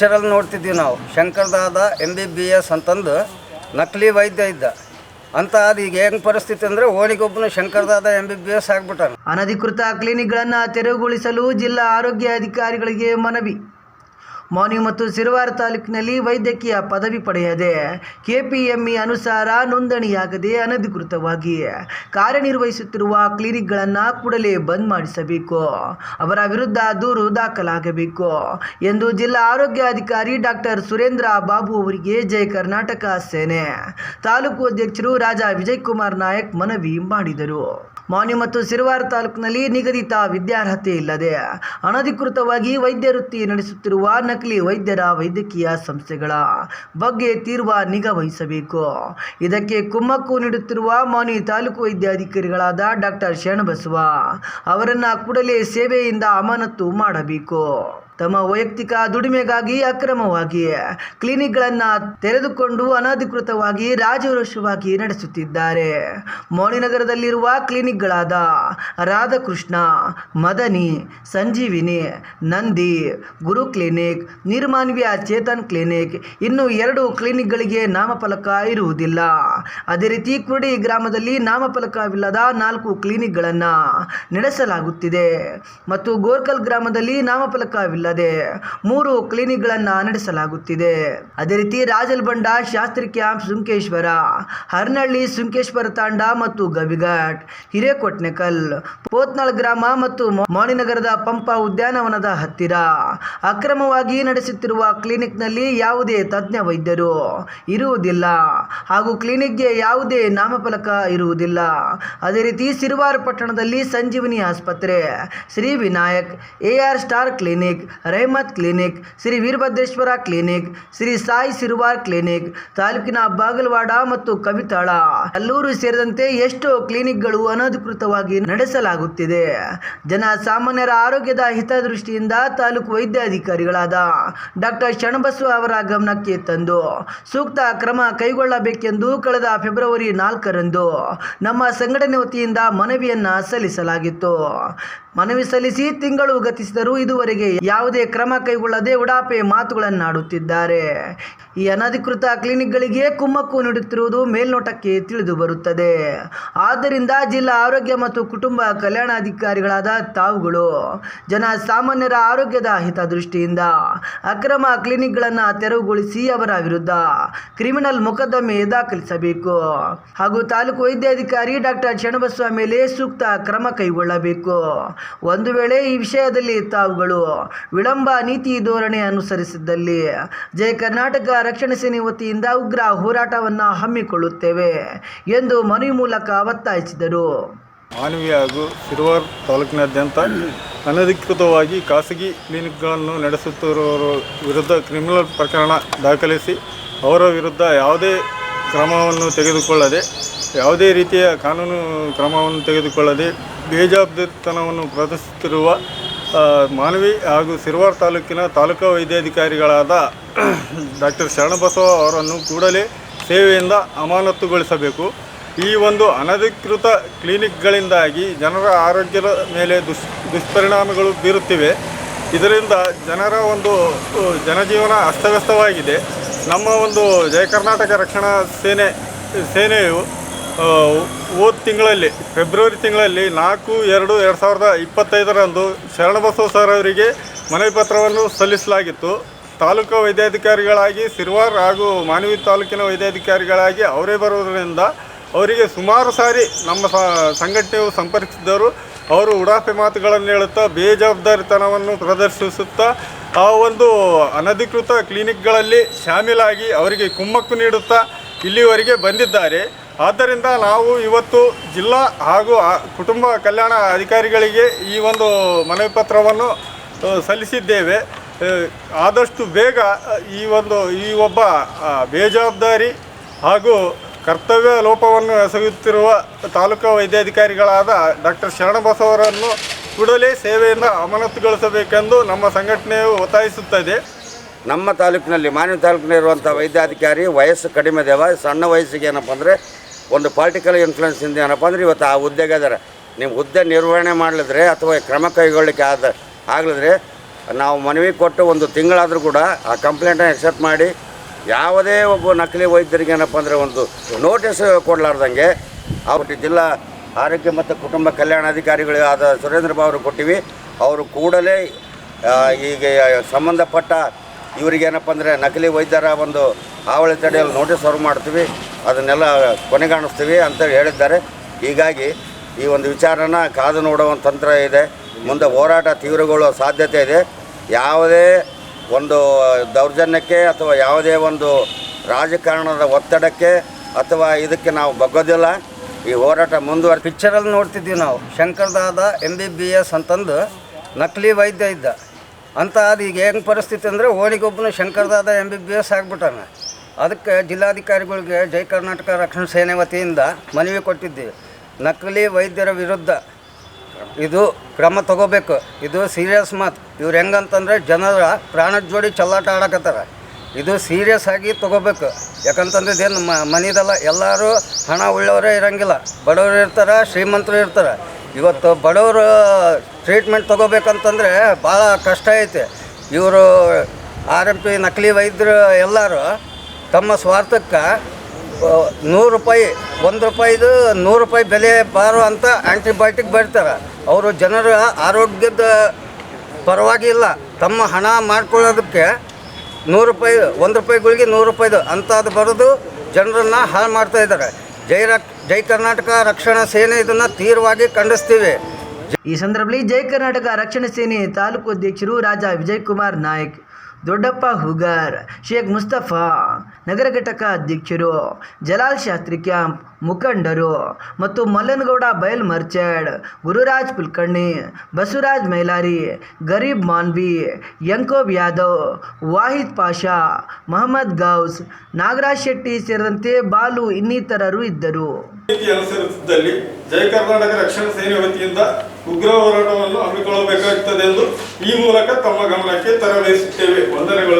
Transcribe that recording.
ಪಿಕ್ಚರಲ್ಲಿ ನೋಡ್ತಿದ್ವಿ ನಾವು. Shankardada M B B S ಅಂತಂದು ನಕಲಿ ವೈದ್ಯ ಇದ್ದ. ಅಂತ ಅದು ಈಗ ಹೆಂಗೆ ಪರಿಸ್ಥಿತಿ ಅಂದರೆ ಓಣಿಗೊಬ್ಬನು Shankardada M B B S ಆಗ್ಬಿಟ್ಟಾನ. ಅನಧಿಕೃತ ಕ್ಲಿನಿಕ್ಗಳನ್ನು ತೆರವುಗೊಳಿಸಲು ಜಿಲ್ಲಾ ಆರೋಗ್ಯ ಅಧಿಕಾರಿಗಳಿಗೆ ಮನವಿ. ಮೌನಿ ಮತ್ತು ಸಿರವಾರ ತಾಲೂಕಿನಲ್ಲಿ ವೈದ್ಯಕೀಯ ಪದವಿ ಪಡೆಯದೆ ಕೆಪಿಎಂಇ ಅನುಸಾರ ನೋಂದಣಿಯಾಗದೆ ಅನಧಿಕೃತವಾಗಿ ಕಾರ್ಯನಿರ್ವಹಿಸುತ್ತಿರುವ ಕ್ಲಿನಿಕ್ಗಳನ್ನು ಕೂಡಲೇ ಬಂದ್ ಮಾಡಿಸಬೇಕು. ಅವರ ವಿರುದ್ಧ ದೂರು ದಾಖಲಾಗಬೇಕು ಎಂದು ಜಿಲ್ಲಾ ಆರೋಗ್ಯಾಧಿಕಾರಿ ಡಾಕ್ಟರ್ ಸುರೇಂದ್ರ ಬಾಬು ಅವರಿಗೆ ಜಯ ಕರ್ನಾಟಕ ಸೇನೆ. ತಾಲೂಕು ಅಧ್ಯಕ್ಷರು ರಾಜಾ ವಿಜಯಕುಮಾರ್ ನಾಯಕ್ ಮನವಿ ಮಾಡಿದರು. ಮೌನಿ ಮತ್ತು ಸಿರುವಾರ ತಾಲೂಕಿನಲ್ಲಿ ನಿಗದಿತ ವಿದ್ಯಾರ್ಹತೆ ಇಲ್ಲದೆ ಅನಧಿಕೃತವಾಗಿ ವೈದ್ಯ ವೃತ್ತಿ ನಡೆಸುತ್ತಿರುವ ನಕಲಿ ವೈದ್ಯರ ವೈದ್ಯಕೀಯ ಸಂಸ್ಥೆಗಳ ಬಗ್ಗೆ ತೀರ್ವ ನಿಗಾ ವಹಿಸಬೇಕು. ಇದಕ್ಕೆ ಕುಮ್ಮಕ್ಕು ನೀಡುತ್ತಿರುವ ಮಾನ್ಯ ತಾಲೂಕು ವೈದ್ಯಾಧಿಕಾರಿಗಳಾದ ಡಾಕ್ಟರ್ ಶರಣಬಸವ ಅವರನ್ನು ಕೂಡಲೇ ಸೇವೆಯಿಂದ ಅಮಾನತು ಮಾಡಬೇಕು. ತಮ್ಮ ವೈಯಕ್ತಿಕ ದುಡಿಮೆಗಾಗಿ ಅಕ್ರಮವಾಗಿ ಕ್ಲಿನಿಕ್ಗಳನ್ನು ತೆರೆದುಕೊಂಡು ಅನಧಿಕೃತವಾಗಿ ರಾಜವೃಷವಾಗಿ ನಡೆಸುತ್ತಿದ್ದಾರೆ. ಮೌಣಿನಗರದಲ್ಲಿರುವ ಕ್ಲಿನಿಕ್ಗಳಾದ ರಾಧಾಕೃಷ್ಣ, ಮದನಿ, ಸಂಜೀವಿನಿ, ನಂದಿ, ಗುರು ಕ್ಲಿನಿಕ್, ನಿರ್ಮಾನ್ವಿಯ ಚೇತನ್ ಕ್ಲಿನಿಕ್ ಇನ್ನು ಎರಡು ಕ್ಲಿನಿಕ್ಗಳಿಗೆ ನಾಮಫಲಕ ಇರುವುದಿಲ್ಲ. ಅದೇ ರೀತಿ ಕುರುಡಿ ಗ್ರಾಮದಲ್ಲಿ ನಾಮಫಲಕವಿಲ್ಲದ ನಾಲ್ಕು ಕ್ಲಿನಿಕ್ಗಳನ್ನು ನಡೆಸಲಾಗುತ್ತಿದೆ. ಮತ್ತು ಗೋರ್ಕಲ್ ಗ್ರಾಮದಲ್ಲಿ ನಾಮಫಲಕವಿಲ್ಲದೆ ಮೂರು ಕ್ಲಿನಿಕ್ಗಳನ್ನು ನಡೆಸಲಾಗುತ್ತಿದೆ. ಅದೇ ರೀತಿ ರಾಜಲ್ಬಂಡ ಶಾಸ್ತ್ರಿ ಕ್ಯಾಂಪ್ ಸುಂಕೇಶ್ವರ ಹರ್ನಳ್ಳಿ ಸುಂಕೇಶ್ವರ ತಾಂಡ ಮತ್ತು ಗವಿಘಾಟ್, ಹಿರೇಕೊಟ್ನೆಕಲ್, ಪೋತ್ನಾಳ್ ಗ್ರಾಮ ಮತ್ತು ಮೌಣಿನಗರದ ಪಂಪ ಉದ್ಯಾನವನದ ಹತ್ತಿರ. ಅಕ್ರಮವಾಗಿ ನಡೆಸುತ್ತಿರುವ ಕ್ಲಿನಿಕ್ನಲ್ಲಿ ಯಾವುದೇ ತಜ್ಞ ವೈದ್ಯರು ಇರುವುದಿಲ್ಲ. ಹಾಗೂ ಕ್ಲಿನಿಕ್ಗೆ ಯಾವುದೇ ನಾಮಫಲಕ ಇರುವುದಿಲ್ಲ. ಅದೇ ರೀತಿ ಸಿರುವಾರ ಪಟ್ಟಣದಲ್ಲಿ ಸಂಜೀವಿನಿ ಆಸ್ಪತ್ರೆ. Shri Vinayak, A R star clinic Rehmat clinic, Shri Veerabhadreshwara clinic, Shri Sai Sirwar clinic, ತಾಲೂಕಿನ ಬಾಗಲವಾಡ ಮತ್ತು ಕವಿತಾಳ. ಅಲ್ಲೂರು ಸೇರಿದಂತೆ ಎಷ್ಟೋ ಕ್ಲಿನಿಕ್ಗಳು ಅನಧಿಕೃತವಾಗಿ ನಡೆಸಲಾಗುತ್ತಿದೆ. ಜನ ಸಾಮಾನ್ಯರ ಆರೋಗ್ಯದ ಹಿತದೃಷ್ಟಿಯಿಂದ ತಾಲೂಕು ವೈದ್ಯಾಧಿಕಾರಿಗಳಾದ ಡಾಕ್ಟರ್ ಶಣಬಸ್ವ ಅವರ ಗಮನಕ್ಕೆ ತಂದು ಸೂಕ್ತ ಕ್ರಮ ಕೈಗೊಳ್ಳಬೇಕೆಂದು ಕಳೆದ ಫೆಬ್ರವರಿ ನಾಲ್ಕರಂದು ನಮ್ಮ ಸಂಘಟನೆ ವತಿಯಿಂದ ಮನವಿಯನ್ನ ಸಲ್ಲಿಸಲಾಗಿತ್ತು. ಮನವಿ ಸಲ್ಲಿಸಿ ತಿಂಗಳು ಗತಿಸಿದರೂ ಇದುವರೆಗೆ ಯಾವುದೇ ಕ್ರಮ ಕೈಗೊಳ್ಳದೆ ಉಡಾಪೆ ಮಾತುಗಳನ್ನಾಡುತ್ತಿದ್ದಾರೆ. ಈ ಅನಧಿಕೃತ ಕ್ಲಿನಿಕ್ಗಳಿಗೆ ಕುಮ್ಮಕ್ಕು ನೀಡುತ್ತಿರುವುದು ಮೇಲ್ನೋಟಕ್ಕೆ ತಿಳಿದು ಬರುತ್ತದೆ. ಆದ್ದರಿಂದ ಜಿಲ್ಲಾ ಆರೋಗ್ಯ ಮತ್ತು ಕುಟುಂಬ ಕಲ್ಯಾಣಾಧಿಕಾರಿಗಳಾದ ತಾವುಗಳು ಜನ ಸಾಮಾನ್ಯರ ಆರೋಗ್ಯದ ಹಿತದೃಷ್ಟಿಯಿಂದ ಅಕ್ರಮ ಕ್ಲಿನಿಕ್ಗಳನ್ನು ತೆರವುಗೊಳಿಸಿ ಅವರ ವಿರುದ್ಧ ಕ್ರಿಮಿನಲ್ ಮೊಕದ್ದಮೆ ದಾಖಲಿಸಬೇಕು. ಹಾಗೂ ತಾಲೂಕು ವೈದ್ಯಾಧಿಕಾರಿ ಡಾಕ್ಟರ್ ಶರಣಬಸವ ಮೇಲೆ ಸೂಕ್ತ ಕ್ರಮ ಕೈಗೊಳ್ಳಬೇಕು. ಒಂದು ವೇಳೆ ಈ ವಿಷಯದಲ್ಲಿ ತಾವುಗಳು ವಿಳಂಬ ನೀತಿ ಧೋರಣೆ ಅನುಸರಿಸಿದ್ದಲ್ಲಿ ಜಯ ಕರ್ನಾಟಕ ರಕ್ಷಣಾ ಸೇನೆ ವತಿಯಿಂದ ಉಗ್ರ ಹೋರಾಟವನ್ನು ಹಮ್ಮಿಕೊಳ್ಳುತ್ತೇವೆ ಎಂದು ಮನವಿ ಮೂಲಕ ಒತ್ತಾಯಿಸಿದರು. ಮಾನವಿ ಹಾಗೂ ಸಿರುವಾರ್ ತಾಲೂಕಿನಾದ್ಯಂತ ಅನಧಿಕೃತವಾಗಿ ಖಾಸಗಿ ಕ್ಲಿನಿಕ್ಗಳನ್ನು ನಡೆಸುತ್ತಿರುವವರ ವಿರುದ್ಧ ಕ್ರಿಮಿನಲ್ ಪ್ರಕರಣ ದಾಖಲಿಸಿ ಅವರ ವಿರುದ್ಧ ಯಾವುದೇ ಕ್ರಮವನ್ನು ತೆಗೆದುಕೊಳ್ಳದೆ, ಯಾವುದೇ ರೀತಿಯ ಕಾನೂನು ಕ್ರಮವನ್ನು ತೆಗೆದುಕೊಳ್ಳದೆ ಬೇಜವಾಬ್ದಾರಿತನವನ್ನು ಪ್ರದರ್ಶಿಸುತ್ತಿರುವ ಮಾನವಿ ಹಾಗೂ ಸಿರ್ವಾರ್ ತಾಲೂಕಿನ ತಾಲೂಕಾ ವೈದ್ಯಾಧಿಕಾರಿಗಳಾದ ಡಾಕ್ಟರ್ ಶರಣಬಸವ ಅವರನ್ನು ಕೂಡಲೇ ಸೇವೆಯಿಂದ ಅಮಾನತುಗೊಳಿಸಬೇಕು. ಈ ಒಂದು ಅನಧಿಕೃತ ಕ್ಲಿನಿಕ್ಗಳಿಂದಾಗಿ ಜನರ ಆರೋಗ್ಯದ ಮೇಲೆ ದುಷ್, ದುಷ್ಪರಿಣಾಮಗಳು ಬೀರುತ್ತಿವೆ. ಇದರಿಂದ ಜನರ ಒಂದು ಜನಜೀವನ ಅಸ್ತವ್ಯಸ್ತವಾಗಿದೆ. ನಮ್ಮ ಒಂದು ಜಯ ಕರ್ನಾಟಕ ರಕ್ಷಣಾ ಸೇನೆ, ಸೇನೆಯು ಹೋದ ತಿಂಗಳಲ್ಲಿ, ಫೆಬ್ರವರಿ ತಿಂಗಳಲ್ಲಿ ನಾಲ್ಕು, ಎರಡು ಎರಡು ಸಾವಿರದ ಇಪ್ಪತ್ತೈದರಂದು ಶರಣಬಸವ ಸರ್ ಅವರಿಗೆ ಮನವಿ ಪತ್ರವನ್ನು ಸಲ್ಲಿಸಲಾಗಿತ್ತು. ತಾಲೂಕು ವೈದ್ಯಾಧಿಕಾರಿಗಳಾಗಿ, ಸಿರ್ವಾರ್ ಹಾಗೂ ಮಾನವಿ ತಾಲೂಕಿನ ವೈದ್ಯಾಧಿಕಾರಿಗಳಾಗಿ ಅವರೇ ಬರುವುದರಿಂದ ಅವರಿಗೆ ಸುಮಾರು ಸಾರಿ ನಮ್ಮ ಸಂಘಟನೆಯು ಸಂಪರ್ಕಿಸಿದ್ದರು. ಅವರು ಉಡಾಫೆ ಮಾತುಗಳನ್ನು ಹೇಳುತ್ತಾ, ಬೇಜವಾಬ್ದಾರಿತನವನ್ನು ಪ್ರದರ್ಶಿಸುತ್ತಾ, ಆ ಒಂದು ಅನಧಿಕೃತ ಕ್ಲಿನಿಕ್ಗಳಲ್ಲಿ ಶಾಮೀಲಾಗಿ ಅವರಿಗೆ ಕುಮ್ಮಕ್ಕು ನೀಡುತ್ತಾ ಇಲ್ಲಿವರೆಗೆ ಬಂದಿದ್ದಾರೆ. ಆದ್ದರಿಂದ ನಾವು ಇವತ್ತು ಜಿಲ್ಲಾ ಹಾಗೂ ಕುಟುಂಬ ಕಲ್ಯಾಣ ಅಧಿಕಾರಿಗಳಿಗೆ ಈ ಒಂದು ಮನವಿ ಪತ್ರವನ್ನು ಸಲ್ಲಿಸಿದ್ದೇವೆ. ಆದಷ್ಟು ಬೇಗ ಈ ಒಂದು, ಈ ಒಬ್ಬ ಬೇಜವಾಬ್ದಾರಿ ಹಾಗೂ ಕರ್ತವ್ಯ ಲೋಪವನ್ನು ಎಸಗುತ್ತಿರುವ ತಾಲೂಕು ವೈದ್ಯಾಧಿಕಾರಿಗಳಾದ ಡಾಕ್ಟರ್ ಶರಣಬಸವರನ್ನು ಕೂಡಲೇ ಸೇವೆಯಿಂದ ಅಮಾನತುಗೊಳಿಸಬೇಕೆಂದು ನಮ್ಮ ಸಂಘಟನೆಯು ಒತ್ತಾಯಿಸುತ್ತದೆ. ನಮ್ಮ ತಾಲೂಕಿನಲ್ಲಿ, ಮಾನ್ಯ ತಾಲೂಕಿನಲ್ಲಿರುವಂಥ ವೈದ್ಯಾಧಿಕಾರಿ, ವಯಸ್ಸು ಕಡಿಮೆ ದೇವ ಸಣ್ಣ ವಯಸ್ಸಿಗೆ ಏನಪ್ಪ ಅಂದರೆ ಒಂದು ಪಾರ್ಟಿಕಲ್ ಇನ್ಫ್ಲುಯೆನ್ಸಿಂದ ಏನಪ್ಪ ಅಂದರೆ ಇವತ್ತು ಆ ಹುದ್ದೆಗೆ ನಿಮ್ಮ ಹುದ್ದೆ ನಿರ್ವಹಣೆ ಮಾಡಲಿದ್ರೆ ಅಥವಾ ಕ್ರಮ ಕೈಗೊಳ್ಳಿಕ್ಕೆ ಆದ ಆಗಲಿದ್ರೆ ನಾವು ಮನವಿ ಕೊಟ್ಟು ಒಂದು ತಿಂಗಳಾದರೂ ಕೂಡ ಆ ಕಂಪ್ಲೇಂಟನ್ನು ಎಕ್ಸೆಪ್ಟ್ ಮಾಡಿ ಯಾವುದೇ ಒಬ್ಬ ನಕಲಿ ವೈದ್ಯರಿಗೆ ಏನಪ್ಪ ಅಂದರೆ ಒಂದು ನೋಟಿಸ್ ಕೊಡಲಾರ್ದಂಗೆ ಅವ್ರಿಗೆ ಜಿಲ್ಲಾ ಆರೋಗ್ಯ ಮತ್ತು ಕುಟುಂಬ ಕಲ್ಯಾಣಾಧಿಕಾರಿಗಳು ಆದ ಸುರೇಂದ್ರ ಬಾಬು ಅವರು ಕೊಟ್ಟಿವಿ. ಅವರು ಕೂಡಲೇ ಈಗ ಸಂಬಂಧಪಟ್ಟ ಇವರಿಗೇನಪ್ಪ ಅಂದರೆ ನಕಲಿ ವೈದ್ಯರ ಒಂದು ಹಾವಳಿ ತಡೆಯಲ್ಲಿ ನೋಟಿಸ್ ಸರ್ವ್ ಮಾಡ್ತೀವಿ. ಅದನ್ನೆಲ್ಲ ಕೊನೆಗಾಣಿಸ್ತೀವಿ ಅಂತ ಹೇಳಿದ್ದಾರೆ. ಹೀಗಾಗಿ ಈ ಒಂದು ವಿಚಾರನ ಕಾದು ನೋಡುವ ತಂತ್ರ ಇದೆ. ಮುಂದೆ ಹೋರಾಟ ತೀವ್ರಗೊಳ್ಳುವ ಸಾಧ್ಯತೆ ಇದೆ. ಯಾವುದೇ ಒಂದು ದೌರ್ಜನ್ಯಕ್ಕೆ ಅಥವಾ ಯಾವುದೇ ಒಂದು ರಾಜಕಾರಣದ ಒತ್ತಡಕ್ಕೆ ಅಥವಾ ಇದಕ್ಕೆ ನಾವು ಬಗ್ಗೋದಿಲ್ಲ. ಈ ಹೋರಾಟ ಮುಂದುವರೆ ಪಿಕ್ಚರಲ್ಲಿ ನೋಡ್ತಿದ್ವಿ ನಾವು. Shankardada M B B S ಅಂತಂದು ನಕಲಿ ವೈದ್ಯ ಇದ್ದ. ಅಂತ ಅದು ಈಗ ಹೆಂಗೆ ಪರಿಸ್ಥಿತಿ ಅಂದರೆ ಓಣಿಗೊಬ್ಬನ Shankardada M B B S ಆಗ್ಬಿಟ್ಟಾನೆ. ಅದಕ್ಕೆ ಜಿಲ್ಲಾಧಿಕಾರಿಗಳಿಗೆ ಜೈ ಕರ್ನಾಟಕ ರಕ್ಷಣಾ ಸೇನೆ ವತಿಯಿಂದ ಮನವಿ ಕೊಟ್ಟಿದ್ದೀವಿ ನಕಲಿ ವೈದ್ಯರ ವಿರುದ್ಧ ಇದು ಕ್ರಮ ತಗೋಬೇಕು. ಇದು ಸೀರಿಯಸ್ ಮಾತು. ಇವ್ರು ಹೆಂಗಂತಂದ್ರೆ ಜನರ ಪ್ರಾಣದ ಜೋಡಿ ಚಲ್ಲಾಟ ಆಡಕತ್ತಾರ. ಇದು ಸೀರಿಯಸ್ ಆಗಿ ತಗೋಬೇಕು. ಯಾಕಂತಂದ್ರೆ ಇದೇನು ಮನಿದಲ್ಲ, ಎಲ್ಲರೂ ಹಣ ಉಳ್ಳವರೇ ಇರಂಗಿಲ್ಲ. ಬಡವರು ಇರ್ತಾರೆ, ಶ್ರೀಮಂತರು ಇರ್ತಾರೆ. ಇವತ್ತು ಬಡವರು ಟ್ರೀಟ್ಮೆಂಟ್ ತಗೋಬೇಕಂತಂದ್ರೆ ಭಾಳ ಕಷ್ಟ ಐತೆ. ಇವರು ಆರ್ ಎಂ ಪಿ ನಕಲಿ ವೈದ್ಯರು ಎಲ್ಲರೂ ತಮ್ಮ ಸ್ವಾರ್ಥಕ್ಕೆ ನೂರು ರೂಪಾಯಿ, ಒಂದು ರೂಪಾಯಿದು ನೂರು ರೂಪಾಯಿ ಬೆಲೆ ಬಾರೋ ಅಂತ ಆ್ಯಂಟಿಬಯೋಟಿಕ್ ಬರ್ತಾರೆ. ಅವರು ಜನರ ಆರೋಗ್ಯದ ಪರವಾಗಿ ಇಲ್ಲ ತಮ್ಮ ಹಣ ಮಾಡ್ಕೊಳ್ಳೋದಕ್ಕೆ ನೂರು ರೂಪಾಯಿ, ಒಂದು ರೂಪಾಯಿಗಳಿಗೆ ನೂರು ರೂಪಾಯಿದು ಅಂಥದ್ದು ಬರೆದು ಜನರನ್ನು ಹಾಳು ಮಾಡ್ತಾ ಇದ್ದಾರೆ. ಜೈ ರಕ್, ಜೈ ಕರ್ನಾಟಕ ರಕ್ಷಣಾ ಸೇನೆ ಇದನ್ನು ತೀವ್ರವಾಗಿ ಖಂಡಿಸ್ತೀವಿ. ಈ ಸಂದರ್ಭದಲ್ಲಿ ಜೈ ಕರ್ನಾಟಕ ರಕ್ಷಣಾ ಸೇನೆ ತಾಲೂಕು ಅಧ್ಯಕ್ಷರು ರಾಜ ವಿಜಯ್ ಕುಮಾರ್ ನಾಯ್ಕ್. ದೊಡ್ಡಪ್ಪ ಹುಗಾರ್, ಶೇಖ್ ಮುಸ್ತಫಾ, ನಗರ ಘಟಕ ಅಧ್ಯಕ್ಷರು, ಜಲಾಲ್ ಶಾಸ್ತ್ರಿ ಕ್ಯಾಂಪ್ ಮುಖಂಡರು ಮತ್ತು ಮಲ್ಲನಗೌಡ ಬಯಲ್ ಮರ್ಚಡ್, ಗುರುರಾಜ್ ಕುಲಕರ್ಣಿ, ಬಸವರಾಜ್ ಮೈಲಾರಿ, ಗರೀಬ್ ಮಾನ್ವಿ, ಯಂಕೋಬ್ ಯಾದವ್, ವಾಹಿದ್ ಪಾಷಾ, ಮಹಮ್ಮದ್ ಗೌಸ್, ನಾಗರಾಜ್ ಶೆಟ್ಟಿ ಸೇರಿದಂತೆ ಬಾಲು ಇನ್ನಿತರರು ಇದ್ದರು. ಜಯ ಕರ್ನಾಟಕ ರಕ್ಷಣಾ ಸೇನೆ ವತಿಯಿಂದ ಉಗ್ರ ಹೋರಾಟವನ್ನು ಹಮ್ಮಿಕೊಳ್ಳಬೇಕಾಗುತ್ತದೆ ಎಂದು ಈ ಮೂಲಕ ತಮ್ಮ ಗಮನಕ್ಕೆ ತರಬಯಸುತ್ತೇವೆ ವಂದನೆಗಳು.